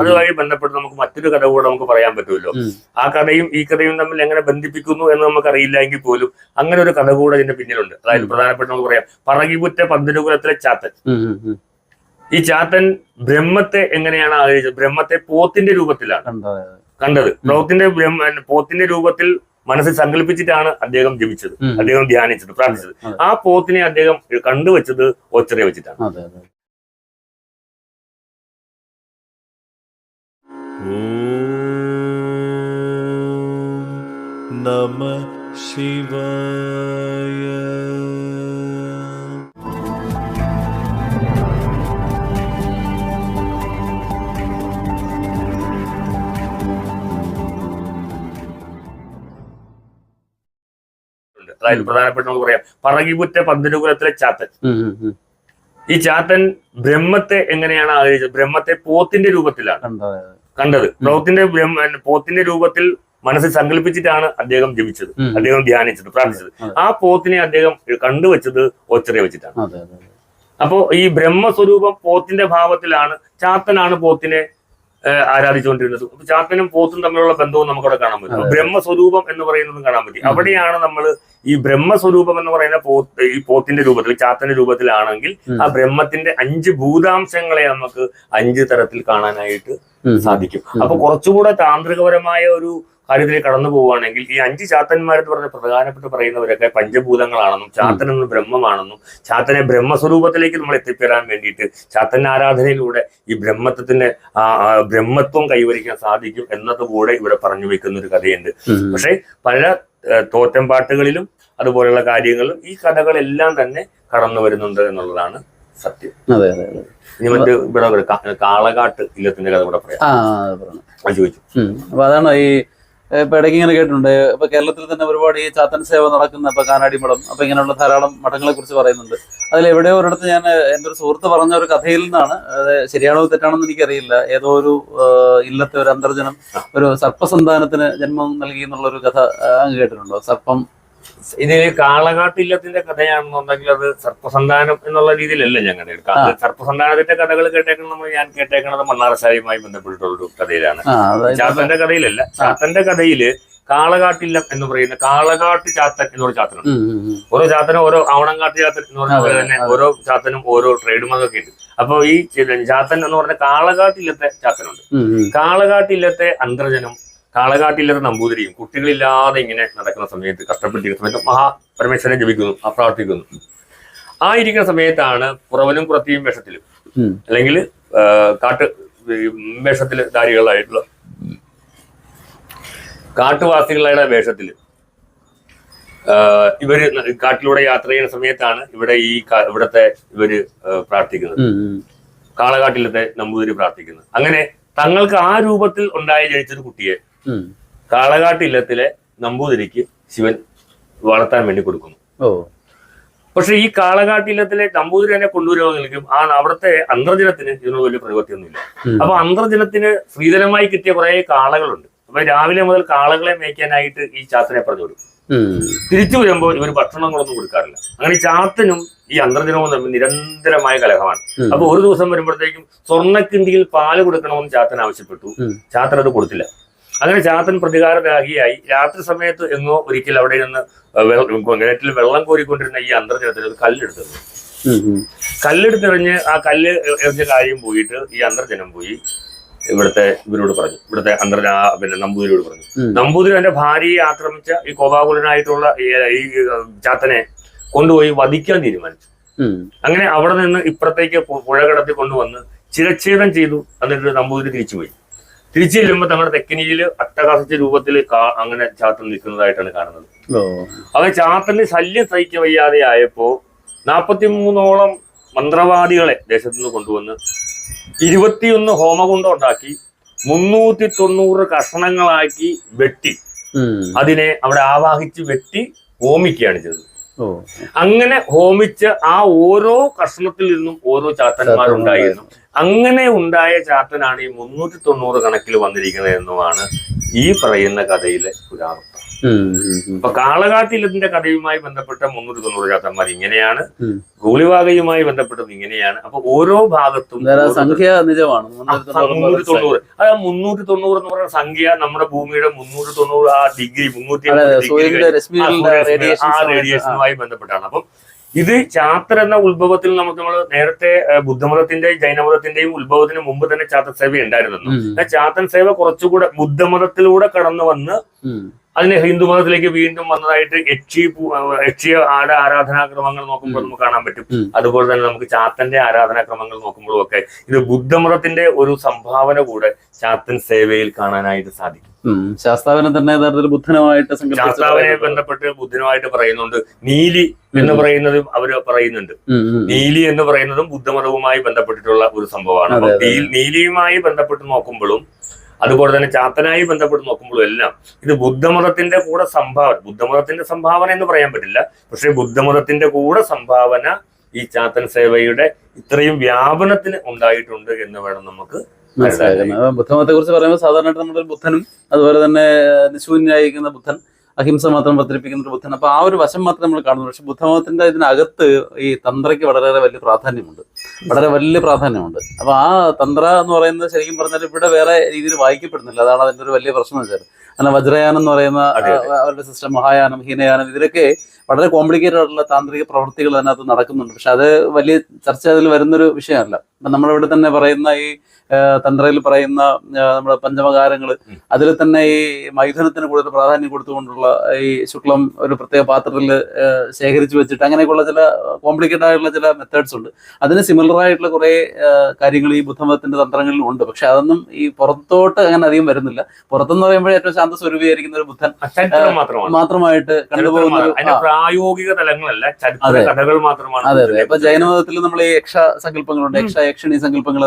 അതുമായി ബന്ധപ്പെട്ട് നമുക്ക് മറ്റൊരു കഥ കൂടെ നമുക്ക് പറയാൻ പറ്റുമല്ലോ. ആ കഥയും ഈ കഥയും തമ്മിൽ എങ്ങനെ ബന്ധിപ്പിക്കുന്നു എന്ന് നമുക്ക് അറിയില്ല എങ്കിൽ പോലും അങ്ങനെ ഒരു കഥ കൂടെ ഇതിന്റെ പിന്നിലുണ്ട്. അതായത് പ്രധാനപ്പെട്ട നമുക്ക് പറയാം പറകിപുറ്റ പന്തിരുകുലത്തിലെ ചാത്തൻ. ഈ ചാത്തൻ ബ്രഹ്മത്തെ എങ്ങനെയാണ് ആഗ്രഹിച്ചത് ബ്രഹ്മത്തെ പോത്തിന്റെ രൂപത്തിലാണ് കണ്ടത്. പോത്തിന്റെ ബ്രഹ്മ പോത്തിന്റെ രൂപത്തിൽ മനസ്സിൽ സങ്കല്പിച്ചിട്ടാണ് അദ്ദേഹം ജപിച്ചത് അദ്ദേഹം ധ്യാനിച്ചത് പ്രാർത്ഥിച്ചത്. ആ പോത്തിനെ അദ്ദേഹം കണ്ടുവച്ചത് ഓച്ചറെ വെച്ചിട്ടാണ്. നമ ശിവായ അതായത് പ്രധാനപ്പെട്ട നമുക്ക് പറയാം. പറകിപുറ്റ പന്തനുകുലത്തിലെ ചാത്തൻ. ഈ ചാത്തൻ ബ്രഹ്മത്തെ എങ്ങനെയാണ് ആഗ്രഹിച്ചത് ബ്രഹ്മത്തെ പോത്തിന്റെ രൂപത്തിലാണ്. കണ്ടത്. പ്രൗത്തിന്റെ പോത്തിന്റെ രൂപത്തിൽ മനസ്സിൽ സങ്കല്പിച്ചിട്ടാണ് അദ്ദേഹം ജപിച്ചത്. അദ്ദേഹം ധ്യാനിച്ചത് പ്രാർത്ഥിച്ചത്. ആ പോത്തിനെ അദ്ദേഹം കണ്ടുവച്ചത് ഒച്ചറിയ വെച്ചിട്ടാണ്. അപ്പോ ഈ ബ്രഹ്മസ്വരൂപം പോത്തിന്റെ ഭാവത്തിലാണ് ചാത്തനാണ് പോത്തിനെ ആരാധിച്ചുകൊണ്ടിരുന്നത്. അപ്പൊ ചാത്തനും പോത്തും തമ്മിലുള്ള ബന്ധവും നമുക്കവിടെ കാണാൻ പറ്റും. ബ്രഹ്മസ്വരൂപം എന്ന് പറയുന്നതും കാണാൻ പറ്റും. അവിടെയാണ് നമ്മൾ ഈ ബ്രഹ്മസ്വരൂപം എന്ന് പറയുന്ന പോത്ത് ഈ പോത്തിന്റെ രൂപത്തിൽ ചാത്തന്റെ രൂപത്തിലാണെങ്കിൽ ആ ബ്രഹ്മത്തിന്റെ അഞ്ച് ഭൂതാംശങ്ങളെ നമുക്ക് അഞ്ച് തരത്തിൽ കാണാനായിട്ട്. സാധിക്കും. അപ്പൊ കുറച്ചുകൂടെ താന്ത്രികപരമായ ഒരു കാര്യത്തിലേക്ക് കടന്നു പോവുകയാണെങ്കിൽ ഈ അഞ്ച് ചാത്തന്മാരെന്ന് പറഞ്ഞ പ്രധാനപ്പെട്ട് പറയുന്നവരൊക്കെ പഞ്ചഭൂതങ്ങളാണെന്നും ചാത്തൻ എന്ന് ബ്രഹ്മമാണെന്നും ചാത്തനെ ബ്രഹ്മസ്വരൂപത്തിലേക്ക് നമ്മൾ എത്തിപ്പെടാൻ വേണ്ടിയിട്ട് ചാത്തൻ ആരാധനയിലൂടെ ഈ ബ്രഹ്മത്വത്തിന്റെ ബ്രഹ്മത്വം കൈവരിക്കാൻ സാധിക്കും എന്നതുകൂടെ ഇവിടെ പറഞ്ഞു വെക്കുന്ന ഒരു കഥയുണ്ട്. പക്ഷെ പല ഏഹ്, തോറ്റം പാട്ടുകളിലും അതുപോലെയുള്ള കാര്യങ്ങളും ഈ കഥകളെല്ലാം തന്നെ കടന്നു വരുന്നുണ്ട് എന്നുള്ളതാണ് സത്യം. അതെ അതെ അതെ. ഇനി മറ്റ് ഇവിടെ കാളകാട്ട് ഇല്ലത്തിന്റെ കഥ കൂടെ പറയാം. ചോദിച്ചു. അപ്പൊ അതാണ് ഈ ഇപ്പൊ ഇടയ്ക്ക് ഇങ്ങനെ കേട്ടിട്ടുണ്ട്. ഇപ്പൊ കേരളത്തിൽ തന്നെ ഒരുപാട് ഈ ചാത്തൻ സേവ നടക്കുന്ന ഇപ്പൊ കാനാടി മഠം അപ്പൊ ഇങ്ങനെയുള്ള ധാരാളം മഠങ്ങളെ കുറിച്ച് പറയുന്നുണ്ട്. അതിൽ എവിടെയോ ഒരിടത്ത് ഞാൻ എന്റെ ഒരു സുഹൃത്ത് പറഞ്ഞ ഒരു കഥയിൽ നിന്നാണ്. അത് ശരിയാണോ തെറ്റാണോ എന്ന് എനിക്കറിയില്ല. ഏതോ ഒരു ഇല്ലത്തെ ഒരു അന്തർജനം ഒരു സർപ്പസന്താനത്തിന് ജന്മം നൽകി എന്നുള്ള ഒരു കഥ അങ്ങ് കേട്ടിട്ടുണ്ടോ? സർപ്പം ഇതിൽ കാളകാട്ട് ഇല്ലത്തിന്റെ കഥയാണെന്നുണ്ടെങ്കിൽ അത് സർപ്പസന്താനം എന്നുള്ള രീതിയിലല്ല ഞാൻ കഥ എടുക്കാം സർപ്പസന്താനത്തിന്റെ കഥകൾ കേട്ടേക്കുന്നത് നമ്മൾ ഞാൻ കേട്ടേക്കുന്നത് മണ്ണാറശാലയുമായി ബന്ധപ്പെട്ടിട്ടുള്ള ഒരു കഥയിലാണ് ചാത്തന്റെ കഥയിലല്ല ചാത്തന്റെ കഥയിൽ കാളകാട്ടില്ലം എന്ന് പറയുന്ന കാളകാട്ട് ചാത്തൻ എന്നൊരു ചാത്തനുണ്ട്. ഓരോ ചാത്തനും ഓരോ ആവണങ്കാട്ട് ചാത്തൻ എന്ന് പറഞ്ഞ പോലെ തന്നെ ഓരോ ചാത്തനും ഓരോ ട്രേഡ് മാർക്കൊക്കെ ഉണ്ട്. അപ്പൊ ഈ ചാത്തൻ എന്ന് പറഞ്ഞ കാളകാട്ടില്ലത്തെ ചാത്തനുണ്ട്. കാളകാട്ടില്ലത്തെ അന്തർജനം കാളകാട്ടില്ലത്തെ നമ്പൂതിരിയും കുട്ടികളില്ലാതെ ഇങ്ങനെ നടക്കുന്ന സമയത്ത് കഷ്ടപ്പെട്ടിരിക്കുന്ന സമയത്ത് മഹാ പരമേശ്വരനെ ജപിക്കുന്നു ആ പ്രാർത്ഥിക്കുന്നു. ആ ഇരിക്കുന്ന സമയത്താണ് പുറവനും പുറത്തെയും വേഷത്തിലും. അല്ലെങ്കിൽ കാട്ട് വേഷത്തിലെ ധാരികളായിട്ടുള്ള കാട്ടുവാസികളുടെ വേഷത്തിൽ. ഇവർ കാട്ടിലൂടെ യാത്ര ചെയ്യുന്ന സമയത്താണ് ഇവിടെ ഈ ഇവിടത്തെ ഇവർ പ്രാർത്ഥിക്കുന്നത്. കാളകാട്ടിലത്തെ നമ്പൂതിരി പ്രാർത്ഥിക്കുന്നത്. അങ്ങനെ തങ്ങൾക്ക് ആ രൂപത്തിൽ ഉണ്ടായി ജനിച്ചൊരു കുട്ടിയെ ഉം. കാളകാട്ടില്ലത്തിലെ നമ്പൂതിരിക്ക് ശിവൻ വളർത്താൻ വേണ്ടി കൊടുക്കുന്നു. ഓ. പക്ഷെ ഈ കാളകാട്ടില്ലത്തിലെ നമ്പൂതിരി തന്നെ കൊണ്ടുവരുമെങ്കിലും ആ അവിടുത്തെ അന്തർജനത്തിന് ഇതിനോട് വലിയ പ്രവൃത്തിയൊന്നുമില്ല. അപ്പൊ അന്തർജനത്തിന് സ്ത്രീധനമായി കിട്ടിയ കുറെ കാളകളുണ്ട്. അപ്പൊ രാവിലെ മുതൽ കാളകളെ മേയ്ക്കാനായിട്ട് ഈ ചാത്തനെ പറഞ്ഞു കൊടുക്കും. തിരിച്ചു വരുമ്പോൾ ഇവർ ഭക്ഷണങ്ങളൊന്നും കൊടുക്കാറില്ല. അങ്ങനെ ചാത്തനും ഈ അന്തർജനവും തമ്മിൽ നിരന്തരമായ കലഹമാണ്. അപ്പൊ ഒരു ദിവസം വരുമ്പോഴത്തേക്കും സ്വർണക്കിണ്ടിയിൽ പാൽ കൊടുക്കണമെന്ന് ചാത്തൻ ആവശ്യപ്പെട്ടു. ചാത്തൻ അത് കൊടുത്തില്ല. അങ്ങനെ ചാത്തൻ പ്രതികാരരാഹിയായി രാത്രി സമയത്ത് എങ്ങോ ഒരിക്കൽ അവിടെ നിന്ന് കിണറ്റിൽ വെള്ളം കോരിക്കൊണ്ടിരുന്ന ഈ അന്തർജനത്തിൽ ഒരു കല്ലെടുത്തു ഉം, ഉം. കല്ലെടുത്തെറിഞ്ഞ് ആ കല്ല് എറിഞ്ഞ കാര്യം പോയിട്ട് ഈ അന്തർജനം പോയി. ഇവിടുത്തെ ഇവരോട് പറഞ്ഞു. ഇവിടുത്തെ അന്തർ പിന്നെ നമ്പൂതിരിയോട് പറഞ്ഞു. നമ്പൂതിരി എന്റെ ഭാര്യയെ ആക്രമിച്ച ഈ കോപാകുലനായിട്ടുള്ള ഈ ഈ ചാത്തനെ കൊണ്ടുപോയി വധിക്കാൻ തീരുമാനിച്ചു. അങ്ങനെ അവിടെ നിന്ന് ഇപ്പുറത്തേക്ക് പുഴ കടത്തി കൊണ്ടുവന്ന് ചിരച്ഛേദം ചെയ്തു. എന്നിട്ട് നമ്പൂതിരി തിരിച്ചുപോയി. തിരിച്ചു ചെല്ലുമ്പോൾ നമ്മുടെ തെക്കനിയിൽ അട്ടകാസിച്ച രൂപത്തിൽ അങ്ങനെ ചാത്തൻ നിൽക്കുന്നതായിട്ടാണ് കാണുന്നത്. ഓ. അവൻ ചാത്തന് ശല്യം സഹിக்க വയ്യാതെ ആയപ്പോ നാൽപ്പത്തി മൂന്നോളം മന്ത്രവാദികളെ ദേശത്തു നിന്ന് കൊണ്ടുവന്ന് ഇരുപത്തിയൊന്ന് ഹോമകുണ്ടം ഉണ്ടാക്കി മുന്നൂറ്റി തൊണ്ണൂറ് കഷണങ്ങളാക്കി വെട്ടി. അതിനെ അവിടെ ആവാഹിച്ച് വെട്ടി ഹോമിക്കുകയാണ് ചെയ്തത്. അങ്ങനെ ഹോമിച്ച ആ ഓരോ കഷ്ണത്തിൽ നിന്നും ഓരോ ചാത്തന്മാരുണ്ടായിരുന്നു. അങ്ങനെ ഉണ്ടായ ചാത്തനാണ് ഈ മുന്നൂറ്റി തൊണ്ണൂറ് കണക്കിൽ വന്നിരിക്കുന്നത് എന്നുമാണ് ഈ പറയുന്ന കഥയിലെ പുരാവൃത്തം. അപ്പൊ കാളകാത്തിലത്തിന്റെ കഥയുമായി ബന്ധപ്പെട്ട മുന്നൂറ്റി തൊണ്ണൂറ് ചാത്തന്മാർ ഇങ്ങനെയാണ്. ഗോളിവാകയുമായി ബന്ധപ്പെട്ടത് ഇങ്ങനെയാണ്. അപ്പൊ ഓരോ ഭാഗത്തും സംഖ്യ നിജമാണ്. മുന്നൂറ്റി തൊണ്ണൂറ് അത് മുന്നൂറ്റി തൊണ്ണൂറ് എന്ന് പറയുന്ന സംഖ്യ നമ്മുടെ ഭൂമിയുടെ മുന്നൂറ്റി തൊണ്ണൂറ് ആ ഡിഗ്രി മുന്നൂറ്റി ആ റേഡിയേഷനുമായി ബന്ധപ്പെട്ടാണ്. അപ്പം ഇത് ചാത്തർ എന്ന ഉത്ഭവത്തിൽ നമുക്ക് നമ്മൾ നേരത്തെ ബുദ്ധമതത്തിന്റെയും ജൈനമതത്തിന്റെയും ഉത്ഭവത്തിന് മുമ്പ് തന്നെ ചാത്തൻ സേവ ഉണ്ടായിരുന്നു ചാത്തൻ സേവ കുറച്ചുകൂടെ ബുദ്ധമതത്തിലൂടെ കടന്നു വന്ന് അതിന് ഹിന്ദുമതത്തിലേക്ക് വീണ്ടും വന്നതായിട്ട് യക്ഷി യക്ഷി യക്ഷിയ ആട ആരാധനാക്രമങ്ങൾ നോക്കുമ്പോൾ നമുക്ക് കാണാൻ പറ്റും. അതുപോലെ തന്നെ നമുക്ക് ചാത്തന്റെ ആരാധനാക്രമങ്ങൾ നോക്കുമ്പോഴും ഒക്കെ ഇത് ബുദ്ധമതത്തിന്റെ ഒരു സംഭാവന കൂടെ ചാത്തൻ സേവയിൽ കാണാനായിട്ട് സാധിക്കും. ശാസ്താവിനെ തന്നെ യഥാർത്ഥത്തിൽ ബുദ്ധനുമായിട്ട് ശാസ്താവനെ. ബന്ധപ്പെട്ട് ബുദ്ധനുമായിട്ട് പറയുന്നുണ്ട്. നീലി എന്ന് പറയുന്നതും അവർ പറയുന്നുണ്ട്. നീലി എന്ന് പറയുന്നതും ബുദ്ധമതവുമായി ബന്ധപ്പെട്ടിട്ടുള്ള ഒരു സംഭവമാണ്. അപ്പൊ നീലിയുമായി ബന്ധപ്പെട്ട് നോക്കുമ്പോഴും അതുപോലെ തന്നെ ചാത്തനായി ബന്ധപ്പെട്ട് നോക്കുമ്പോഴും എല്ലാം ഇത് ബുദ്ധമതത്തിന്റെ കൂടെ സംഭാവന ബുദ്ധമതത്തിന്റെ സംഭാവന എന്ന് പറയാൻ പറ്റില്ല. പക്ഷേ ബുദ്ധമതത്തിന്റെ കൂടെ സംഭാവന ഈ ചാത്തൻ സേവയുടെ ഇത്രയും വ്യാപനത്തിന് ഉണ്ടായിട്ടുണ്ട് എന്ന് വേണം നമുക്ക് മനസ്സിലാക്കുന്നത് ബുദ്ധമതത്തെ കുറിച്ച് പറയുമ്പോൾ സാധാരണയായിട്ട് നമ്മുടെ ബുദ്ധനും അതുപോലെ തന്നെ നിശൂന്യായിരിക്കുന്ന ബുദ്ധൻ അഹിംസ മാത്രം പ്രചരിപ്പിക്കുന്ന ഒരു ബുദ്ധൻ. അപ്പൊ ആ ഒരു വശം മാത്രം നമ്മൾ കാണുന്നു പക്ഷെ ബുദ്ധമതത്തിന്റെ ഇതിനകത്ത് ഈ തന്ത്രയ്ക്ക് വളരെയേറെ വലിയ പ്രാധാന്യമുണ്ട്. വളരെ വലിയ പ്രാധാന്യമുണ്ട്. അപ്പൊ ആ തന്ത്ര എന്ന് പറയുന്നത് ശരിക്കും പറഞ്ഞാൽ ഇവിടെ വേറെ രീതിയിൽ വായിക്കപ്പെടുന്നില്ല. അതാണ് അതിന്റെ ഒരു വലിയ പ്രശ്നം എന്ന് വെച്ചാൽ കാരണം വജ്രയാനം എന്ന് പറയുന്ന അവരുടെ സിസ്റ്റം മഹായാനം ഹീനയാനം ഇതിലൊക്കെ വളരെ കോംപ്ലിക്കേറ്റഡ് ആയിട്ടുള്ള താന്ത്രിക പ്രവൃത്തികൾ അതിനകത്ത് നടക്കുന്നുണ്ട്. പക്ഷെ അത് വലിയ ചർച്ച അതിൽ വരുന്നൊരു വിഷയമല്ല. നമ്മളിവിടെ തന്നെ പറയുന്ന ഈ തന്ത്രയിൽ പറയുന്ന നമ്മുടെ പഞ്ചമകാരങ്ങൾ. അതിൽ തന്നെ ഈ മൈഥുനത്തിന് കൂടുതൽ പ്രാധാന്യം കൊടുത്തുകൊണ്ടുള്ള ഈ ശുക്ലം ഒരു പ്രത്യേക പാത്രത്തിൽ ശേഖരിച്ചു വെച്ചിട്ട് അങ്ങനെയൊക്കെയുള്ള ചില കോംപ്ലിക്കേറ്റഡ് ആയിട്ടുള്ള ചില മെത്തേഡ്സ് ഉണ്ട്. അതിന് സിമിലർ ആയിട്ടുള്ള കുറെ കാര്യങ്ങൾ ഈ ബുദ്ധമതത്തിന്റെ തന്ത്രങ്ങളിലും ഉണ്ട്. പക്ഷെ അതൊന്നും ഈ പുറത്തോട്ട് അങ്ങനെ അധികം വരുന്നില്ല. പുറത്തെന്ന് പറയുമ്പോൾ ഏറ്റവും ശാന്ത സ്വരൂപീകരിക്കുന്ന ഒരു ബുദ്ധൻ മാത്രമായിട്ട് കണ്ടുപോകുന്ന പ്രായോഗിക തലങ്ങളല്ല അതെ. അതെ ഇപ്പൊ ജൈനമതത്തിൽ നമ്മൾ ഈ യക്ഷ സങ്കല്പങ്ങളുണ്ട്. യക്ഷ യക്ഷണി സങ്കല്പങ്ങൾ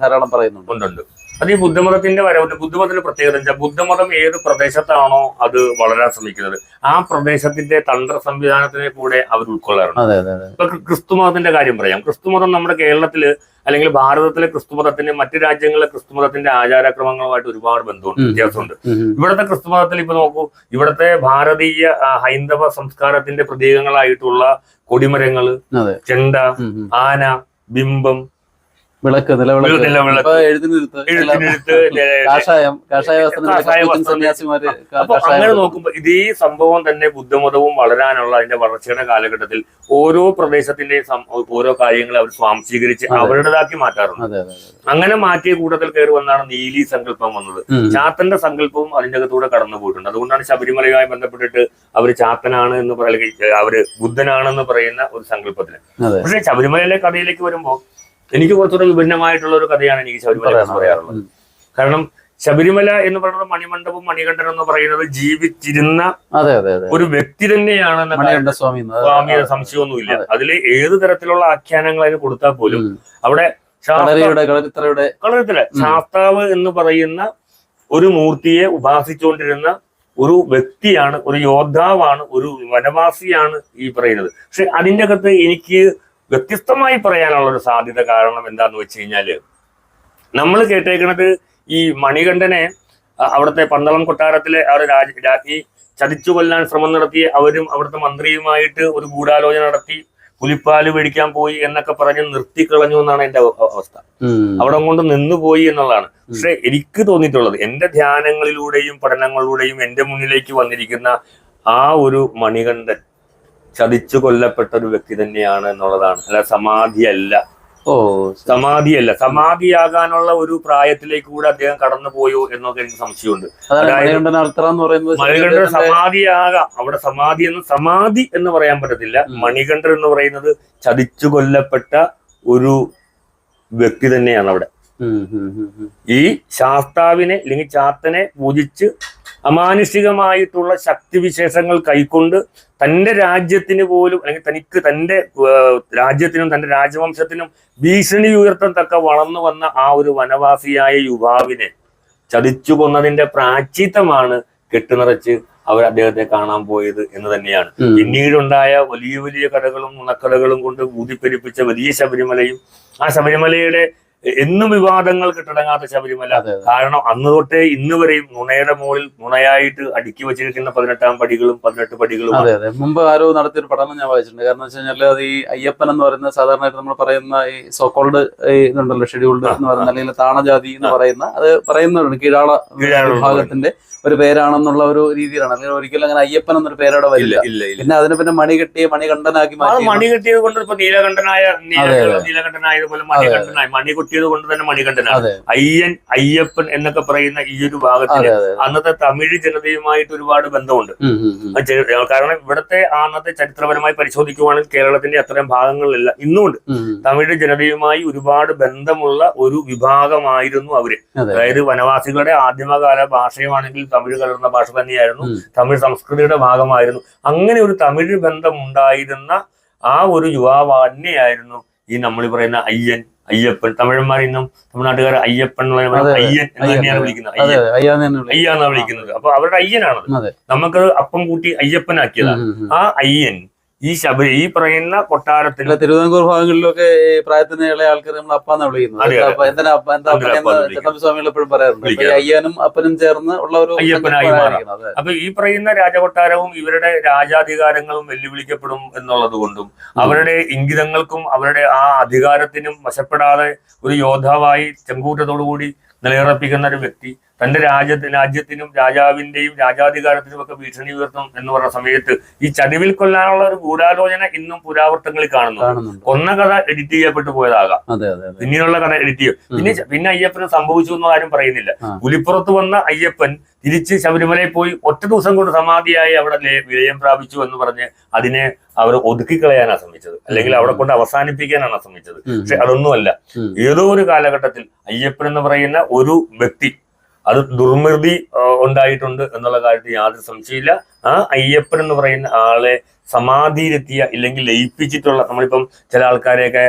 ധാരാളം പറയുന്നുണ്ട്. അത് ഈ ബുദ്ധമതത്തിന്റെ വരവ് ബുദ്ധമതത്തിന്റെ പ്രത്യേകത വെച്ചാൽ ബുദ്ധമതം ഏത് പ്രദേശത്താണോ അത് വളരാൻ ശ്രമിക്കുന്നത്. ആ പ്രദേശത്തിന്റെ തന്ത്ര സംവിധാനത്തിനെ കൂടെ അവർ ഉൾക്കൊള്ളാറുണ്ട്. ഇപ്പൊ ക്രി- ക്രിസ്തുമതത്തിന്റെ കാര്യം പറയാം. ക്രിസ്തുമതം നമ്മുടെ കേരളത്തിൽ അല്ലെങ്കിൽ ഭാരതത്തിലെ ക്രിസ്തുമതത്തിന്റെ മറ്റു രാജ്യങ്ങളിലെ ക്രിസ്തുമതത്തിന്റെ ആചാരക്രമങ്ങളുമായിട്ട് ഒരുപാട് ബന്ധമുണ്ട്. വ്യത്യാസമുണ്ട്. ഇവിടുത്തെ ക്രിസ്തുമതത്തിൽ ഇപ്പൊ നോക്കൂ ഇവിടുത്തെ ഭാരതീയ ഹൈന്ദവ സംസ്കാരത്തിന്റെ പ്രതീകങ്ങളായിട്ടുള്ള കൊടിമരങ്ങൾ ചെണ്ട. ആന ബിംബം വിളക്ക് നിലവിളക്ക്. കാഷായം കാഷായ സന്യാസിമാര് അങ്ങനെ നോക്കുമ്പോ നോക്കുമ്പോൾ ഇതേ സംഭവം തന്നെ ബുദ്ധമതവും വളരാനുള്ള അതിന്റെ വളർച്ചയുടെ കാലഘട്ടത്തിൽ ഓരോ പ്രദേശത്തിന്റെയും ഓരോ കാര്യങ്ങൾ അവർ സ്വാംശീകരിച്ച്. അവരുടേതാക്കി മാറ്റാറുണ്ട്. അങ്ങനെ മാറ്റിയ കൂട്ടത്തിൽ കയറി വന്നാണ് നീലി സങ്കല്പം വന്നത്. ചാത്തന്റെ സങ്കല്പവും അതിന്റെ അകത്തൂടെ കടന്നു പോയിട്ടുണ്ട്. അതുകൊണ്ടാണ് ശബരിമലയുമായി ബന്ധപ്പെട്ടിട്ട് അവർ ചാത്തനാണ് എന്ന് പറയുക അവർ ബുദ്ധനാണെന്ന് പറയുന്ന ഒരു സങ്കല്പത്തിന്. പക്ഷെ ശബരിമലയിലെ കഥയിലേക്ക് വരുമ്പോൾ എനിക്ക് കുറച്ചുകൂടെ വിഭിന്നമായിട്ടുള്ള ഒരു കഥയാണ് എനിക്ക് ശബരിമല പറയാറുള്ളത് കാരണം ശബരിമല എന്ന് പറയുന്നത് മണിമണ്ഡപം മണികണ്ഠൻ എന്ന് പറയുന്നത് ജീവിച്ചിരുന്ന ഒരു വ്യക്തി തന്നെയാണ് സ്വാമി സംശയമൊന്നുമില്ല. അതെ. അതിൽ ഏത് തരത്തിലുള്ള ആഖ്യാനങ്ങൾ അതിന് കൊടുത്താൽ പോലും അവിടെ കളറത്തില്ല ശാസ്താവ് എന്ന് പറയുന്ന ഒരു മൂർത്തിയെ ഉപാസിച്ചുകൊണ്ടിരുന്ന ഒരു വ്യക്തിയാണ് ഒരു യോദ്ധാവാണ് ഒരു വനവാസിയാണ് ഈ പറയുന്നത്. പക്ഷെ അതിന്റെ അകത്ത് എനിക്ക് വ്യത്യസ്തമായി പറയാനുള്ള ഒരു സാധ്യത കാരണം എന്താന്ന് വെച്ച് കഴിഞ്ഞാൽ നമ്മൾ കേട്ടേക്കുന്നത് ഈ മണികണ്ഠനെ അവിടുത്തെ പന്തളം കൊട്ടാരത്തിലെ ആ ഒരു രാജ രാജി ചതിച്ചു കൊല്ലാൻ ശ്രമം നടത്തി അവരും അവിടുത്തെ മന്ത്രിയുമായിട്ട് ഒരു ഗൂഢാലോചന നടത്തി പുലിപ്പാൽ മേടിക്കാൻ പോയി എന്നൊക്കെ പറഞ്ഞ് നിർത്തിക്കളഞ്ഞു എന്നാണ് എന്റെ അവസ്ഥ. അവിടെ കൊണ്ട് നിന്നുപോയി എന്നുള്ളതാണ്. പക്ഷെ എനിക്ക് തോന്നിയിട്ടുള്ളത് എന്റെ ധ്യാനങ്ങളിലൂടെയും പഠനങ്ങളിലൂടെയും എന്റെ മുന്നിലേക്ക് വന്നിരിക്കുന്ന ആ ഒരു മണികണ്ഠൻ ചതിച്ചു കൊല്ലപ്പെട്ട ഒരു വ്യക്തി തന്നെയാണ് എന്നുള്ളതാണ്. അല്ല സമാധിയല്ല. ഓ സമാധിയല്ല. സമാധിയാകാനുള്ള ഒരു പ്രായത്തിലേക്ക് കൂടെ അദ്ദേഹം കടന്നു പോയോ എന്നൊക്കെ എനിക്ക് സംശയമുണ്ട്. മണികണ്ഠൻ സമാധിയാകാം. അവിടെ സമാധി എന്ന് സമാധി എന്ന് പറയാൻ പറ്റത്തില്ല. മണികണ്ഠൻ എന്ന് പറയുന്നത് ചതിച്ചു കൊല്ലപ്പെട്ട ഒരു വ്യക്തി തന്നെയാണ് അവിടെ. ഈ ശാസ്താവിനെ അല്ലെങ്കിൽ ചാത്തനെ പൂജിച്ച് അമാനുഷികമായിട്ടുള്ള ശക്തിവിശേഷങ്ങൾ കൈക്കൊണ്ട് തന്റെ രാജ്യത്തിന് പോലും അല്ലെങ്കിൽ തനിക്ക് തന്റെ രാജ്യത്തിനും തന്റെ രാജവംശത്തിനും ഭീഷണി ഉയർത്തത്തക്ക വളർന്നു വന്ന ആ ഒരു വനവാസിയായ യുവാവിനെ ചതിച്ചു കൊന്നതിന്റെ പ്രാചിത്തമാണ് കെട്ടുനിറച്ച് അവർ അദ്ദേഹത്തെ കാണാൻ പോയത് എന്ന് തന്നെയാണ്. പിന്നീടുണ്ടായ വലിയ വലിയ കഥകളും നുണക്കഥകളും കൊണ്ട് ഊതിപ്പെരിപ്പിച്ച വലിയ ശബരിമലയും ആ ശബരിമലയുടെ എന്നും വിവാദങ്ങൾ കിട്ടടങ്ങാത്ത ശബരിമല. കാരണം അന്ന് തൊട്ടേ ഇന്ന് വരെയും നുണയുടെ മുകളിൽ നുണയായിട്ട് അടുക്കി വെച്ചിരിക്കുന്ന പതിനെട്ടാം പടികളും പതിനെട്ട് പടികളും അതെ അതെ. മുമ്പ് ആരോ നടത്തിയൊരു പഠനം ഞാൻ വായിച്ചിട്ടുണ്ട്. കാരണം വെച്ച് കഴിഞ്ഞാൽ അത് ഈ അയ്യപ്പൻ എന്ന് പറയുന്ന സാധാരണയായിട്ട് നമ്മൾ പറയുന്ന ഈ സോക്കോൾഡ് ഇതുണ്ടല്ലോ ഷെഡ്യൂൾഡ് എന്ന് പറയുന്ന അല്ലെങ്കിൽ താണജാതി എന്ന് പറയുന്ന അത് പറയുന്നവരുണ്ട്. കീഴാള വിഭാഗത്തിന്റെ ഒരു പേരാണെന്നുള്ള ഒരു രീതിയിലാണ്. അല്ലെങ്കിൽ ഒരിക്കലും അങ്ങനെ അയ്യപ്പൻ എന്നൊരു പേരവിടെ ഇല്ല വരില്ല പിന്നെ അതിന് പിന്നെ മണി കെട്ടിയ മണികണ്ഠനാക്കി മാറ്റി മണി കെട്ടിയത് കൊണ്ട് ഇപ്പൊ നീലകണ്ഠനായ. നീലകണ്ഠനായതുപോലെ മണികണ്ഠനായി മണി കൊട്ടിയത് കൊണ്ട് തന്നെ മണികണ്ഠനാണ്. അയ്യൻ അയ്യപ്പൻ എന്നൊക്കെ പറയുന്ന ഈ ഒരു ഭാഗത്ത് ഭാഗത്തിന് അന്നത്തെ തമിഴ് ജനതയുമായിട്ട് ഒരുപാട് ബന്ധമുണ്ട്. കാരണം ഇവിടത്തെ അന്നത്തെ ചരിത്രപരമായി പരിശോധിക്കുവാണെങ്കിൽ കേരളത്തിന്റെ അത്തരം ഭാഗങ്ങളിലല്ല. ഇന്നുമുണ്ട്. തമിഴ് ജനതയുമായി ഒരുപാട് ബന്ധമുള്ള ഒരു വിഭാഗമായിരുന്നു അവർ. അതായത് വനവാസികളുടെ ആദ്യമകാല ഭാഷയുമാണെങ്കിൽ തമിഴ് കലർന്ന ഭാഷ തന്നെയായിരുന്നു. തമിഴ് സംസ്കൃതിയുടെ ഭാഗമായിരുന്നു. അങ്ങനെ ഒരു തമിഴ് ബന്ധം ഉണ്ടായിരുന്ന ആ ഒരു യുവാവ് തന്നെയായിരുന്നു ഈ നമ്മൾ പറയുന്ന അയ്യൻ അയ്യപ്പൻ. തമിഴന്മാർ ഇന്നും തമിഴ്നാട്ടുകാർ അയ്യപ്പൻ. അയ്യൻ എന്ന് തന്നെയാണ് വിളിക്കുന്നത്. അയ്യ എന്നാണ് വിളിക്കുന്നത്. അപ്പൊ അവരുടെ അയ്യനാണ് നമുക്ക് അപ്പം കൂട്ടി അയ്യപ്പനാക്കിയതാണ്. ആ അയ്യൻ ഈ ശബരി ഈ പറയുന്ന കൊട്ടാരത്തിൽ തിരുവിതാംകൂർ ഭാഗങ്ങളിലൊക്കെ പ്രായത്തിന് ഇളയ ആൾക്കാർ നമ്മൾ അപ്പാന്നാ വിളിക്കുന്നത് അപ്പ- എന്തിനാ അപ്പ എന്താ എന്തിനാ അപ്പൻ വിളിക്കുന്നത്? സ്വാമികൾ എപ്പോഴും പറയാറുണ്ട്. അയ്യാനും അപ്പനും ചേർന്ന് ഉള്ള ഒരു അയ്യപ്പനായി. അപ്പൊ ഈ പറയുന്ന രാജകൊട്ടാരവും ഇവരുടെ രാജാധികാരങ്ങളും വെല്ലുവിളിക്കപ്പെടും എന്നുള്ളത് കൊണ്ടും അവരുടെ ഇംഗിതങ്ങൾക്കും അവരുടെ ആ അധികാരത്തിനും വശപ്പെടാതെ ഒരു യോദ്ധാവായി ചെങ്കൂറ്റത്തോടുകൂടി നിലയുറപ്പിക്കുന്ന ഒരു വ്യക്തി തന്റെ രാജ്യത്തെ രാജ്യത്തിനും രാജാവിന്റെയും രാജാധികാരത്തിനും ഒക്കെ ഭീഷണി ഉയർത്തും എന്ന് പറഞ്ഞ സമയത്ത് ഈ ചതിവിൽ കൊല്ലാനുള്ള ഒരു ഗൂഢാലോചന ഇന്നും പുരാവൃത്തങ്ങളിൽ കാണുന്നു കൊന്ന കഥ എഡിറ്റ് ചെയ്യപ്പെട്ടു പോയതാകാം. പിന്നീടുള്ള കഥ എഡിറ്റ് ചെയ്യും. പിന്നെ പിന്നെ അയ്യപ്പന് സംഭവിച്ചു എന്ന് ആരും പറയുന്നില്ല. പുലിപ്പുറത്ത് വന്ന അയ്യപ്പൻ തിരിച്ച് ശബരിമലയിൽ പോയി ഒറ്റ ദിവസം കൊണ്ട് സമാധിയായി അവിടെ വിലയം പ്രാപിച്ചു എന്ന് പറഞ്ഞ് അതിനെ അവർ ഒതുക്കിക്കളയാനാണ് ശ്രമിച്ചത്. അല്ലെങ്കിൽ അവിടെ കൊണ്ട് അവസാനിപ്പിക്കാനാണ് ശ്രമിച്ചത്. പക്ഷെ അതൊന്നുമല്ല. ഏതോ ഒരു കാലഘട്ടത്തിൽ അയ്യപ്പൻ എന്ന് പറയുന്ന ഒരു വ്യക്തി അത് ദുർമൃതി ഉണ്ടായിട്ടുണ്ട് എന്നുള്ള കാര്യത്തിൽ യാതൊരു സംശയമില്ല ആ അയ്യപ്പൻ എന്ന് പറയുന്ന ആളെ സമാധിയിലെത്തിയ ഇല്ലെങ്കിൽ ലയിപ്പിച്ചിട്ടുള്ള നമ്മളിപ്പം ചില ആൾക്കാരെയൊക്കെ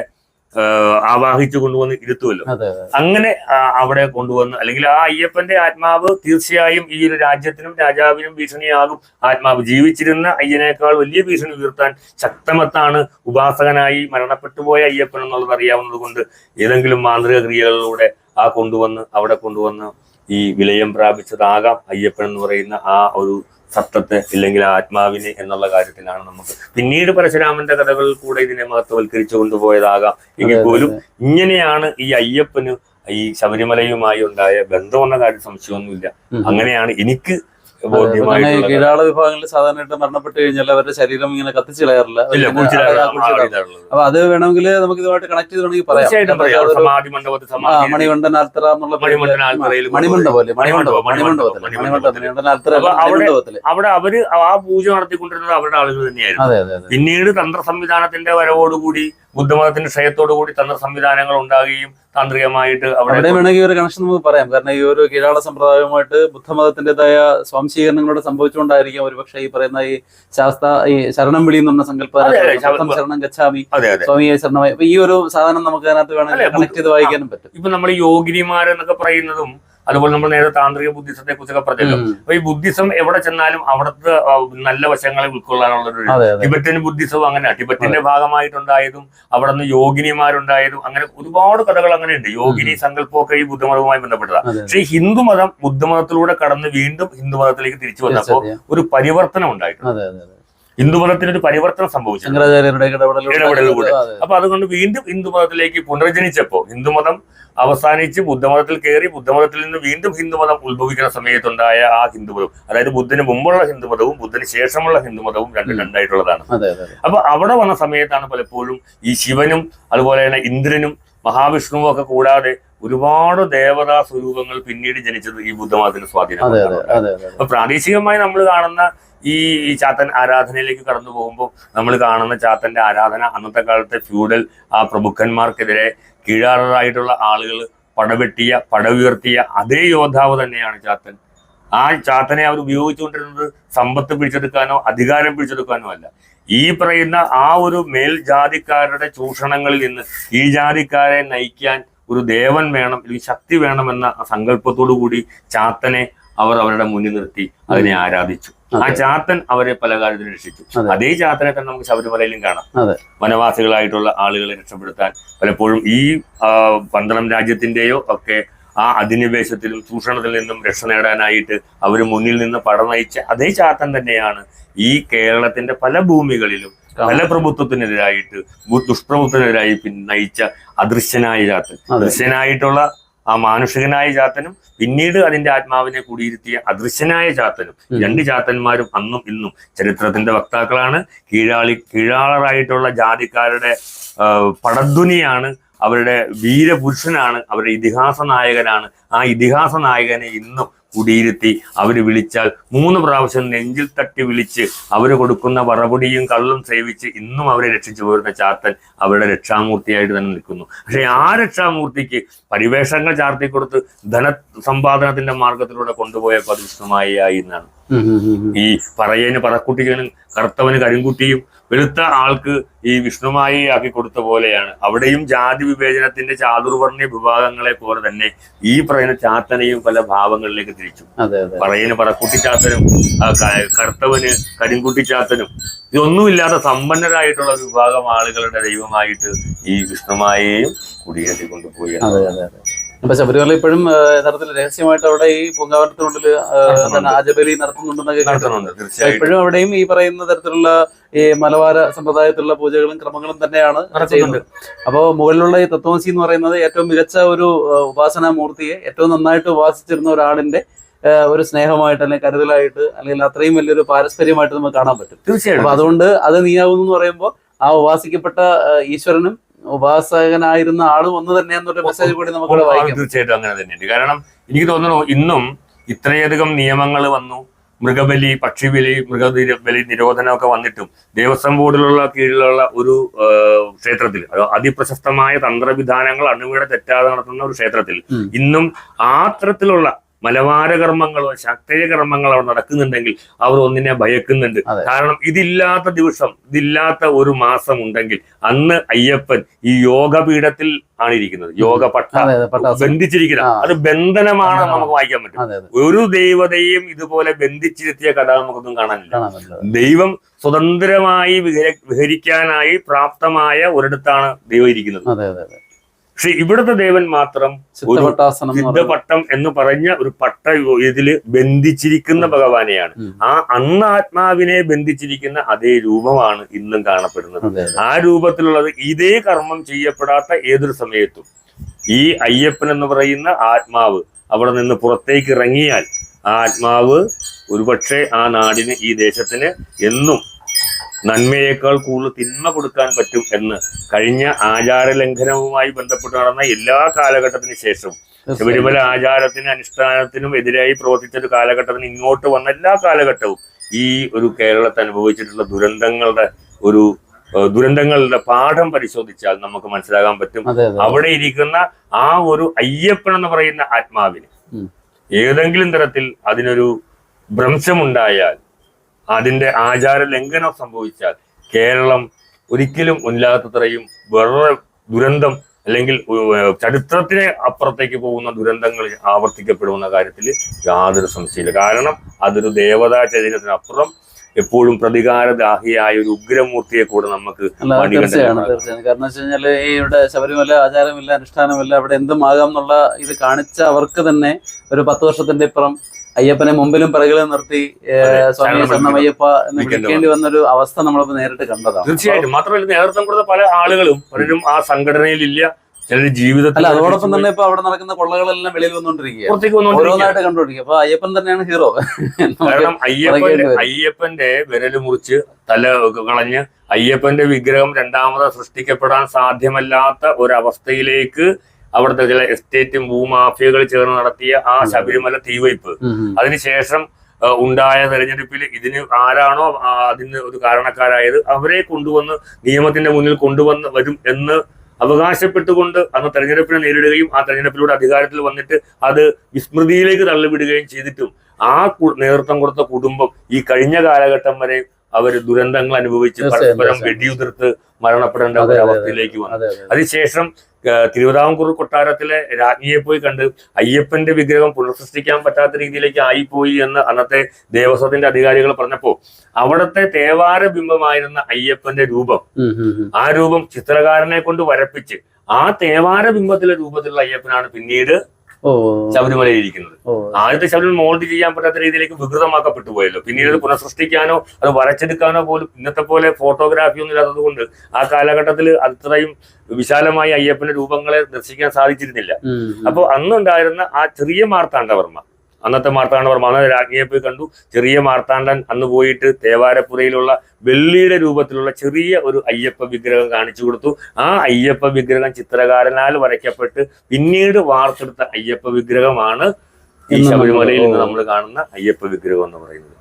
ആവാഹിച്ചു കൊണ്ടുവന്ന് ഇരുത്തുമല്ലോ അങ്ങനെ അവിടെ കൊണ്ടുവന്ന് അല്ലെങ്കിൽ ആ അയ്യപ്പന്റെ ആത്മാവ് തീർച്ചയായും ഈ ഒരു രാജ്യത്തിനും രാജാവിനും ഭീഷണിയാകും. ആത്മാവ് ജീവിച്ചിരുന്ന അയ്യനേക്കാൾ വലിയ ഭീഷണി ഉയർത്താൻ ശക്തമത്താണ് ഉപാസകനായി മരണപ്പെട്ടുപോയ അയ്യപ്പൻ എന്നുള്ളത് അറിയാവുന്നത് കൊണ്ട് ഏതെങ്കിലും മാന്ത്രിക ക്രിയകളിലൂടെ ആ കൊണ്ടുവന്ന് അവിടെ കൊണ്ടുവന്ന് ഈ വിലയം പ്രാപിച്ചതാകാം അയ്യപ്പൻ എന്ന് പറയുന്ന ആ ഒരു സത്തത്തെ ഇല്ലെങ്കിൽ ആത്മാവിനെ എന്നുള്ള കാര്യത്തിലാണ് നമുക്ക് പിന്നീട് പരശുരാമന്റെ കഥകളിൽ കൂടെ ഇതിനെ മഹത്വവൽക്കരിച്ചു കൊണ്ടുപോയതാകാം. എങ്കിൽ പോലും ഇങ്ങനെയാണ് ഈ അയ്യപ്പന് ഈ ശബരിമലയുമായി ഉണ്ടായ ബന്ധമെന്ന കാര്യം സംശയമൊന്നുമില്ല. അങ്ങനെയാണ് എനിക്ക് കീഴാള വിഭാഗങ്ങളിൽ സാധാരണയായിട്ട് മരണപ്പെട്ട് കഴിഞ്ഞാൽ അവരുടെ ശരീരം ഇങ്ങനെ കത്തിച്ച് കളയാറില്ല. അപ്പൊ അത് വേണമെങ്കിൽ നമുക്ക് ഇതുമായിട്ട് കണക്ട് ചെയ്ത് വേണമെങ്കിൽ പറയാം. മണിമണ്ഡൻ ആൽത്തറ എന്നുള്ള മണിമണ്ഡപം മണിമണ്ഡപത്തിൽ മണിമണ്ഡപത്തിൽ ആൽത്തറ അവിടെ- മണിമണ്ഡപത്തിൽ. അവിടെ അവർ ആ പൂജ നടത്തിക്കൊണ്ടിരുന്നത് അവരുടെ ആളുകൾ തന്നെയായിരുന്നു. അതെ അതെ അതെ. പിന്നീട് തന്ത്ര സംവിധാനത്തിന്റെ വരവോടുകൂടി ബുദ്ധമതത്തിന്റെ ക്ഷയത്തോടു കൂടി തന്ത്ര സംവിധാനങ്ങൾ ഉണ്ടാകുകയും താന്ത്രികമായിട്ട് അവിടെ വേണമെങ്കിൽ ഒരു കണക്ഷൻ നമുക്ക് പറയാം. കാരണം ഈ ഒരു കീഴാള സമ്പ്രദായവുമായിട്ട് ബുദ്ധമതത്തിന്റേതായ സ്വാംശീകരണങ്ങളോട് സംഭവിച്ചുകൊണ്ടായിരിക്കും ഒരുപക്ഷെ ഈ പറയുന്ന ഈ ശാസ്ത്ര ഈ ശരണം വിളി സങ്കല്പം അതെ, ശ- സപ്തം ശരണം ഗച്ഛാമി സ്വാമിയെ ശരണമായി. ഈ ഒരു സാധനം നമുക്ക് അതിനകത്ത് വേണമെങ്കിൽ കണക്ട് ചെയ്ത് വായിക്കാനും പറ്റും. ഇപ്പൊ നമ്മൾ യോഗിനിമാരെന്നൊക്കെ പറയുന്നതും അതുപോലെ നമ്മൾ നേരെ താന്ത്രിക ബുദ്ധിസത്തെ കുറിച്ചൊക്കെ പറഞ്ഞല്ലോ. അപ്പൊ ഈ ബുദ്ധിസം എവിടെ ചെന്നാലും അവിടുത്തെ നല്ല വശങ്ങളെ ഉൾക്കൊള്ളാനുള്ള ഒരു അതെ അതെ. ടിബറ്റൻ ബുദ്ധിസവും അങ്ങനെ ടിബറ്റിന്റെ ഭാഗമായിട്ടുണ്ടായതും അവിടെ നിന്ന് യോഗിനിമാരുണ്ടായതും അങ്ങനെ ഒരുപാട് കഥകൾ അങ്ങനെയുണ്ട്. യോഗിനി സങ്കല്പമൊക്കെ ഈ ബുദ്ധമതവുമായി ബന്ധപ്പെട്ടതാണ് പക്ഷേ ഈ ഹിന്ദുമതം ബുദ്ധമതത്തിലൂടെ കടന്ന് വീണ്ടും ഹിന്ദുമതത്തിലേക്ക് തിരിച്ചു വന്നപ്പോൾ ഒരു പരിവർത്തനം ഉണ്ടായിട്ടുണ്ട്. ഹിന്ദുമതത്തിന് ഒരു പരിവർത്തനം സംഭവിച്ചു. ശങ്കരാചാര്യരുടെ ഇടപെടലിലൂടെ അപ്പൊ അതുകൊണ്ട് വീണ്ടും ഹിന്ദുമതത്തിലേക്ക് പുനർജനിച്ചപ്പോ ഹിന്ദുമതം അവസാനിച്ച് ബുദ്ധമതത്തിൽ കയറി ബുദ്ധമതത്തിൽ നിന്ന് വീണ്ടും ഹിന്ദുമതം ഉത്ഭവിക്കുന്ന സമയത്തുണ്ടായ ആ ഹിന്ദുമതം അതായത് ബുദ്ധന് മുമ്പുള്ള ഹിന്ദുമതവും ബുദ്ധന് ശേഷമുള്ള ഹിന്ദുമതവും രണ്ടും. രണ്ടായിട്ടുള്ളതാണ്. അപ്പൊ അവിടെ വന്ന സമയത്താണ് പലപ്പോഴും ഈ ശിവനും അതുപോലെ തന്നെ ഇന്ദ്രനും മഹാവിഷ്ണുവും ഒക്കെ കൂടാതെ ഒരുപാട് ദേവതാ സ്വരൂപങ്ങൾ പിന്നീട് ജനിച്ചത് ഈ ബുദ്ധമതത്തിന് സ്വാധീനം അപ്പൊ പ്രാദേശികമായി നമ്മൾ കാണുന്ന ഈ ഈ ചാത്തൻ ആരാധനയിലേക്ക് കടന്നു പോകുമ്പോൾ നമ്മൾ കാണുന്ന ചാത്തന്റെ ആരാധന അന്നത്തെ കാലത്തെ ഫ്യൂഡൽ ആ പ്രഭുക്കന്മാർക്കെതിരെ കീഴാറായിട്ടുള്ള ആളുകൾ പടവെട്ടിയ പടവുയർത്തിയ അതേ യോദ്ധാവ് തന്നെയാണ് ചാത്തൻ. ആ ചാത്തനെ അവർ ഉപയോഗിച്ചുകൊണ്ടിരുന്നത് സമ്പത്ത് പിടിച്ചെടുക്കാനോ അധികാരം പിടിച്ചെടുക്കാനോ അല്ല. ഈ പറയുന്ന ആ ഒരു മേൽജാതിക്കാരുടെ ചൂഷണങ്ങളിൽ നിന്ന് ഈ ജാതിക്കാരെ നയിക്കാൻ ഒരു ദേവൻ വേണം അല്ലെങ്കിൽ ശക്തി വേണമെന്ന സങ്കല്പത്തോടു കൂടി ചാത്തനെ അവർ അവരുടെ മുന്നിൽ നിർത്തി അതിനെ ആരാധിച്ചു. ആ ജാത്തൻ ചാത്തൻ അവരെ പല കാര്യത്തിൽ രക്ഷിച്ചു. അതേ. ചാത്തനെ തന്നെ നമുക്ക് ശബരിമലയിലും കാണാം. വനവാസികളായിട്ടുള്ള ആളുകളെ രക്ഷപ്പെടുത്താൻ പലപ്പോഴും ഈ പന്തളം രാജ്യത്തിന്റെയോ ഒക്കെ ആ അധിനിവേശത്തിലും ചൂഷണത്തിൽ നിന്നും രക്ഷ നേടാനായിട്ട് അവർ മുന്നിൽ നിന്ന് പടനയിച്ച അതേ ചാത്തൻ തന്നെയാണ് ഈ കേരളത്തിന്റെ പല ഭൂമികളിലും പല പ്രഭുത്വത്തിനെതിരായിട്ട് ദുഷ്പ്രഭുത്വത്തിനെതിരായി പിന്നയിച്ച നയിച്ച അദൃശ്യനായ ചാത്തൻ അതെ. ആ മാനുഷികനായ ചാത്തനും പിന്നീട് അതിന്റെ ആത്മാവിനെ കൂടിയിരുത്തിയ അദൃശ്യനായ ചാത്തനും രണ്ട് ചാത്തന്മാരും അന്നും ഇന്നും ചരിത്രത്തിന്റെ വക്താക്കളാണ്. കീഴാളി കീഴാളറായിട്ടുള്ള ജാതിക്കാരുടെ പടധ്വനിയാണ് അവരുടെ വീരപുരുഷനാണ് അവരുടെ ഇതിഹാസ നായകനാണ്. ആ ഇതിഹാസ നായകനെ ഇന്നും കുടിയിരുത്തി അവർ വിളിച്ചാൽ മൂന്ന് പ്രാവശ്യം നെഞ്ചിൽ തട്ടി വിളിച്ച് അവർ കൊടുക്കുന്ന വറപൊടിയും കള്ളും സേവിച്ച് ഇന്നും അവരെ രക്ഷിച്ചു പോരുന്ന ചാത്തൻ അവരുടെ രക്ഷാമൂർത്തിയായിട്ട് തന്നെ നിൽക്കുന്നു പക്ഷെ ആ രക്ഷാമൂർത്തിക്ക് പരിവേഷങ്ങൾ ചാർത്തി കൊടുത്ത് ധന സമ്പാദനത്തിന്റെ മാർഗത്തിലൂടെ കൊണ്ടുപോയപ്പോൾ അത് വിഷ്ണുമായി എന്നാണ്. ഈ പറയേന് പറക്കുട്ടികളും കറുത്തവന് കരിങ്കുട്ടിയും വെളുത്ത ആൾക്ക് ഈ വിഷ്ണുമായി ആക്കി കൊടുത്ത പോലെയാണ്. അവിടെയും ജാതി വിവേചനത്തിന്റെ ചാതുർവർണ വിഭാഗങ്ങളെ പോലെ തന്നെ ഈ പറയുന്ന ചാത്തനെയും പല ഭാവങ്ങളിലേക്ക് തിരിച്ചു. പറയുന്ന പറ പറയന് പറക്കുട്ടി ചാത്തനും കറുത്തവന് കരിങ്കുട്ടി ചാത്തനും ഇതൊന്നുമില്ലാത്ത സമ്പന്നരായിട്ടുള്ള വിഭാഗം ആളുകളുടെ ദൈവമായിട്ട് ഈ വിഷ്ണുമായെയും കുടിയേറ്റി കൊണ്ടുപോയി അതെ അതെ അതെ. അപ്പൊ ശബരിമല ഇപ്പോഴും യഥാർത്ഥത്തിൽ രഹസ്യമായിട്ട് അവിടെ ഈ പൂങ്കാവനത്തിനുള്ളിൽ. ആജബലി നടത്തുന്നുണ്ടെന്നൊക്കെ കേട്ടിട്ടുണ്ട് ഇപ്പോഴും അവിടെയും ഈ പറയുന്ന തരത്തിലുള്ള ഈ മലബാര സമ്പ്രദായത്തിലുള്ള പൂജകളും ക്രമങ്ങളും തന്നെയാണ്. ചെയ്യുന്നത്. അപ്പോൾ മുകളിലുള്ള ഈ തത്വമസി എന്ന് പറയുന്നത് ഏറ്റവും മികച്ച ഒരു ഉപാസനാ മൂർത്തിയെ ഏറ്റവും നന്നായിട്ട് ഉപാസിച്ചിരുന്ന ഒരാളിന്റെ ഒരു സ്നേഹമായിട്ട് അല്ലെങ്കിൽ കരുതലായിട്ട് അല്ലെങ്കിൽ അത്രയും വലിയൊരു പാരസ്പര്യമായിട്ട് നമുക്ക് കാണാൻ പറ്റും. തീർച്ചയായിട്ടും. അതുകൊണ്ട് അത് നീയാവുന്നു എന്ന് പറയുമ്പോൾ ആ ഉപാസിക്കപ്പെട്ട ഈശ്വരനും ഉപാസകനായിരുന്ന ആൾ ഒന്ന് തന്നെയെന്നൊരു മെസ്സേജ് കൂടി നമുക്ക് വായിക്കാം. തീർച്ചയായിട്ടും അങ്ങനെ തന്നെയുണ്ട്. കാരണം എനിക്ക് തോന്നുന്നു ഇന്നും ഇത്രയധികം നിയമങ്ങൾ വന്നു. മൃഗബലി പക്ഷിബലി മൃഗബലി നിരോധനമൊക്കെ വന്നിട്ടും ദേവസ്വം ബോർഡിലുള്ള കീഴിലുള്ള ഒരു ക്ഷേത്രത്തിൽ അത് അതിപ്രശസ്തമായ തന്ത്രവിധാനങ്ങൾ അണുവിടെ തെറ്റാതെ നടത്തുന്ന ഒരു ക്ഷേത്രത്തിൽ ഇന്നും ആ തരത്തിലുള്ള മലബാര കർമ്മങ്ങളോ ശക്തയ കർമ്മങ്ങളോ അവർ നടക്കുന്നുണ്ടെങ്കിൽ അവർ ഒന്നിനെ ഭയക്കുന്നുണ്ട്. കാരണം ഇതില്ലാത്ത ദിവസം ഇതില്ലാത്ത ഒരു മാസം ഉണ്ടെങ്കിൽ അന്ന് അയ്യപ്പൻ ഈ യോഗപീഠത്തിൽ ആണ് ഇരിക്കുന്നത് യോഗ പട്ട അതെ അതെ ബന്ധനമാണ് നമുക്ക് വായിക്കാൻ പറ്റും. ഒരു ദൈവതയും ഇതുപോലെ ബന്ധിച്ചിരുത്തിയ കഥ നമുക്കൊന്നും കാണാനില്ല. ദൈവം സ്വതന്ത്രമായി വിഹര വിഹരിക്കാനായി പ്രാപ്തമായ ഒരിടത്താണ് ദൈവം ഇരിക്കുന്നത്. പക്ഷെ ഇവിടുത്തെ ദേവൻ മാത്രം ഒരു ചിത്തപട്ടാസനം എന്ന് പറയുന്നത്. സിദ്ധപട്ടം എന്ന് പറഞ്ഞ ഒരു പട്ട ഇതിൽ ബന്ധിച്ചിരിക്കുന്ന ഭഗവാനെയാണ്. ആ അന്ന് ആത്മാവിനെ ബന്ധിച്ചിരിക്കുന്ന അതേ രൂപമാണ് ഇന്നും കാണപ്പെടുന്നത്. ആ രൂപത്തിലുള്ളത് ഇതേ കർമ്മം ചെയ്യപ്പെടാത്ത ഏതൊരു സമയത്തും. ഈ അയ്യപ്പൻ എന്ന് പറയുന്ന ആത്മാവ് അവിടെ നിന്ന് പുറത്തേക്ക് ഇറങ്ങിയാൽ ആ ആത്മാവ് ഒരുപക്ഷെ ആ നാടിന് ഈ ദേശത്തിന് എന്നും നന്മയേക്കാൾ കൂടുതൽ തിന്മ കൊടുക്കാൻ പറ്റും എന്ന് കഴിഞ്ഞ ആചാര ലംഘനവുമായി ബന്ധപ്പെട്ട് നടന്ന എല്ലാ കാലഘട്ടത്തിന് ശേഷം ശബരിമല ആചാരത്തിനും അനുഷ്ഠാനത്തിനും എതിരായി പ്രവർത്തിച്ച ഒരു കാലഘട്ടത്തിന് ഇങ്ങോട്ട് വന്ന എല്ലാ കാലഘട്ടവും ഈ ഒരു കേരളത്തെ അനുഭവിച്ചിട്ടുള്ള ദുരന്തങ്ങളുടെ ഒരു ദുരന്തങ്ങളുടെ പാഠം പരിശോധിച്ചാൽ നമുക്ക് മനസ്സിലാകാൻ പറ്റും. അവിടെ ഇരിക്കുന്ന ആ ഒരു അയ്യപ്പൻ എന്ന് പറയുന്ന ആത്മാവിന് ഏതെങ്കിലും തരത്തിൽ അതിനൊരു ഭ്രംശമുണ്ടായാൽ അതിന്റെ ആചാര ലംഘനം സംഭവിച്ചാൽ കേരളം ഒരിക്കലും ഇല്ലാത്തത്രയും വേറെ ദുരന്തം അല്ലെങ്കിൽ ചരിത്രത്തിനെ അപ്പുറത്തേക്ക് പോകുന്ന ദുരന്തങ്ങൾ ആവർത്തിക്കപ്പെടുന്ന കാര്യത്തിൽ യാതൊരു സംശയമില്ല കാരണം അതൊരു ദേവതാ ചരിത്രത്തിനപ്പുറം എപ്പോഴും പ്രതികാരദാഹിയായ ഒരു ഉഗ്രമൂർത്തിയെ കൂടെ നമുക്ക് തീർച്ചയാണ് തീർച്ചയാണ്. കാരണം വെച്ച് കഴിഞ്ഞാൽ ഈ ഇവിടെ ശബരിമല ആചാരമില്ല അനുഷ്ഠാനമില്ല അവിടെ എന്തും ആകാം എന്നുള്ള ഇത് കാണിച്ച അവർക്ക് തന്നെ ഒരു പത്ത് വർഷത്തിന്റെ ഇപ്പുറം അയ്യപ്പനെ മുമ്പിലും പിറകിലും നിർത്തി സ്വാമി സ്വർണമയ്യപ്പ എന്ന് വിളിക്കേണ്ടി വന്നൊരു അവസ്ഥ നമ്മളിപ്പോ നേരിട്ട് കണ്ടതാണ്. തീർച്ചയായിട്ടും. മാത്രമല്ല നേതൃത്വം കൊടുത്ത പല ആളുകളും പലരും ആ സംഘടനയിലില്ല ചിലർ ജീവിതത്തിൽ അതോടൊപ്പം തന്നെ ഇപ്പൊ അവിടെ നടക്കുന്ന കൊള്ളകളെല്ലാം വെളിയിൽ വന്നുകൊണ്ടിരിക്കുകയാണ്. ഓരോന്നായിട്ട് കണ്ടുകൊണ്ടിരിക്കുക അപ്പൊ അയ്യപ്പൻ തന്നെയാണ് ഹീറോ. കാരണം അയ്യപ്പന്റെ അയ്യപ്പന്റെ വിരൽ മുറിച്ച് തല കളഞ്ഞ് അയ്യപ്പന്റെ വിഗ്രഹം രണ്ടാമത് സൃഷ്ടിക്കപ്പെടാൻ സാധ്യമല്ലാത്ത ഒരവസ്ഥയിലേക്ക് അവിടുത്തെ ചില എസ്റ്റേറ്റും ഭൂമാഫിയകൾ ചേർന്ന് നടത്തിയ ആ ശബരിമല തീവയ്പ് അതിനുശേഷം ഉണ്ടായ തെരഞ്ഞെടുപ്പിൽ ഇതിന് ആരാണോ അതിന് ഒരു കാരണക്കാരായത് അവരെ കൊണ്ടുവന്ന് നിയമത്തിന്റെ മുന്നിൽ കൊണ്ടുവന്ന് വരും എന്ന് അവകാശപ്പെട്ടുകൊണ്ട് അന്ന് തെരഞ്ഞെടുപ്പിനെ നേരിടുകയും ആ തെരഞ്ഞെടുപ്പിലൂടെ അധികാരത്തിൽ വന്നിട്ട് അത് വിസ്മൃതിയിലേക്ക് തള്ളിവിടുകയും ചെയ്തിട്ടും ആ നേതൃത്വം കൊടുത്ത കുടുംബം ഈ കഴിഞ്ഞ കാലഘട്ടം വരെ അവർ ദുരന്തങ്ങൾ അനുഭവിച്ച് പരസ്പരം. വെടിയുതിർത്ത് മരണപ്പെടേണ്ട ഒരു അവസ്ഥയിലേക്ക് വന്നു. അതെ അതെ. അതിനുശേഷം തിരുവിതാംകൂർ കൊട്ടാരത്തിലെ രാജ്ഞിയെ പോയി കണ്ട് അയ്യപ്പന്റെ വിഗ്രഹം പുനഃസൃഷ്ടിക്കാൻ പറ്റാത്ത രീതിയിലേക്ക് ആയിപ്പോയി എന്ന് അന്നത്തെ ദേവസ്വത്തിന്റെ അധികാരികൾ പറഞ്ഞപ്പോ അവിടത്തെ തേവാര ബിംബമായിരുന്ന അയ്യപ്പന്റെ രൂപം. ആ രൂപം ചിത്രകാരനെ കൊണ്ട് വരപ്പിച്ച് ആ തേവാര ബിംബത്തിലെ രൂപത്തിലുള്ള അയ്യപ്പനാണ് പിന്നീട് ശബരിമലയിൽ ഇരിക്കുന്നത് ഓ. ആദ്യത്തെ ശബരിമല മോൾഡ് ചെയ്യാൻ പറ്റാത്ത രീതിയിലേക്ക് വികൃതമാക്കപ്പെട്ടു പോയല്ലോ പിന്നീട് അത് പുനഃസൃഷ്ടിക്കാനോ അത് വരച്ചെടുക്കാനോ പോലും ഇന്നത്തെ പോലെ ഫോട്ടോഗ്രാഫി ഒന്നും ഇല്ലാത്തത് കൊണ്ട് ആ കാലഘട്ടത്തിൽ അത്രയും വിശാലമായി അയ്യപ്പന്റെ രൂപങ്ങളെ ദർശിക്കാൻ സാധിച്ചിരുന്നില്ല. അപ്പോൾ അന്നുണ്ടായിരുന്ന ആ ചെറിയ മാർത്താണ്ഡവർമ്മ അന്നത്തെ മാർത്താണ്ഡവർ അന്ന് രാജ്ഞിയെ പോയി കണ്ടു. ചെറിയ മാർത്താണ്ഡൻ അന്ന് പോയിട്ട് തേവാരപ്പുരയിലുള്ള വെള്ളിയുടെ രൂപത്തിലുള്ള ചെറിയ ഒരു അയ്യപ്പ വിഗ്രഹം കാണിച്ചു കൊടുത്തു. ആ അയ്യപ്പ വിഗ്രഹം ചിത്രകാരനാൽ വരയ്ക്കപ്പെട്ട് പിന്നീട് വാർത്തെടുത്ത അയ്യപ്പ വിഗ്രഹമാണ് ഈ ശബരിമലയിൽ നിന്ന് നമ്മൾ കാണുന്ന അയ്യപ്പ വിഗ്രഹം എന്ന് പറയുന്നത്.